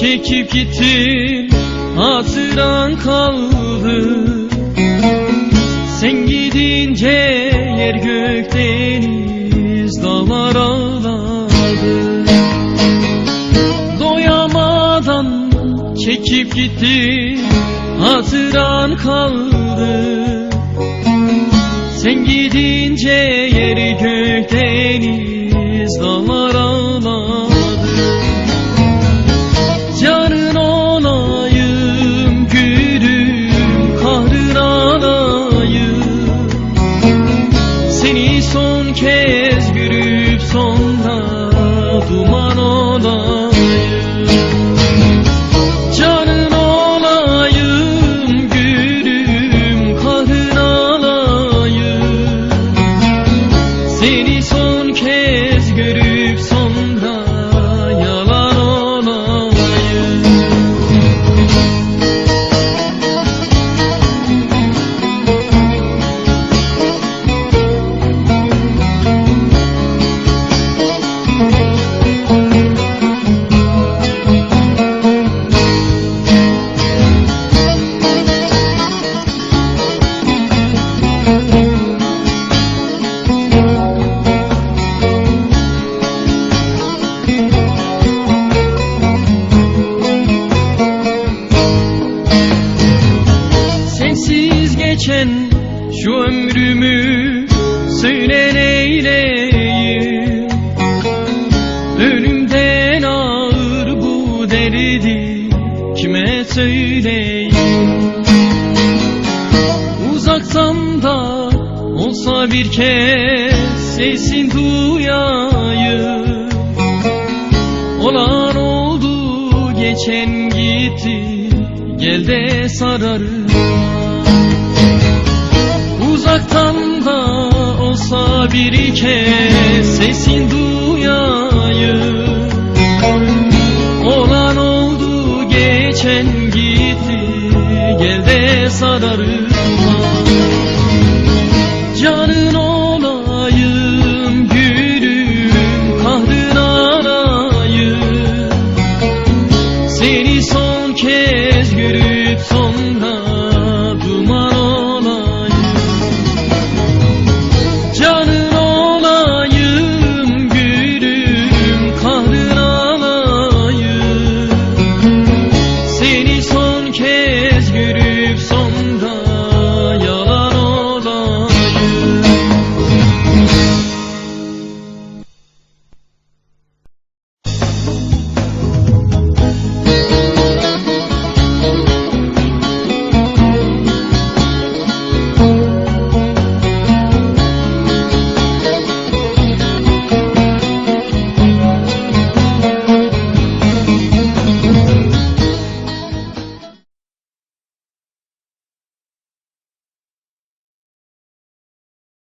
Çekip gittin Hatıran kaldı. Sen gidince yer gök deniz dağlar ağladı Doyamadan çekip gitti Hatıran kaldı. Sen gidince yer gök deniz geçen şu ömrümü söyle neyleyim Önümden ağır bu derdi kime söyleyeyim? Uzaktan da olsa bir kez sesin duyayım. Olan oldu geçen gitti gel de sararım Uzaktan da olsa bir kez sesin duyayım Olan oldu geçen gitti gel de sararım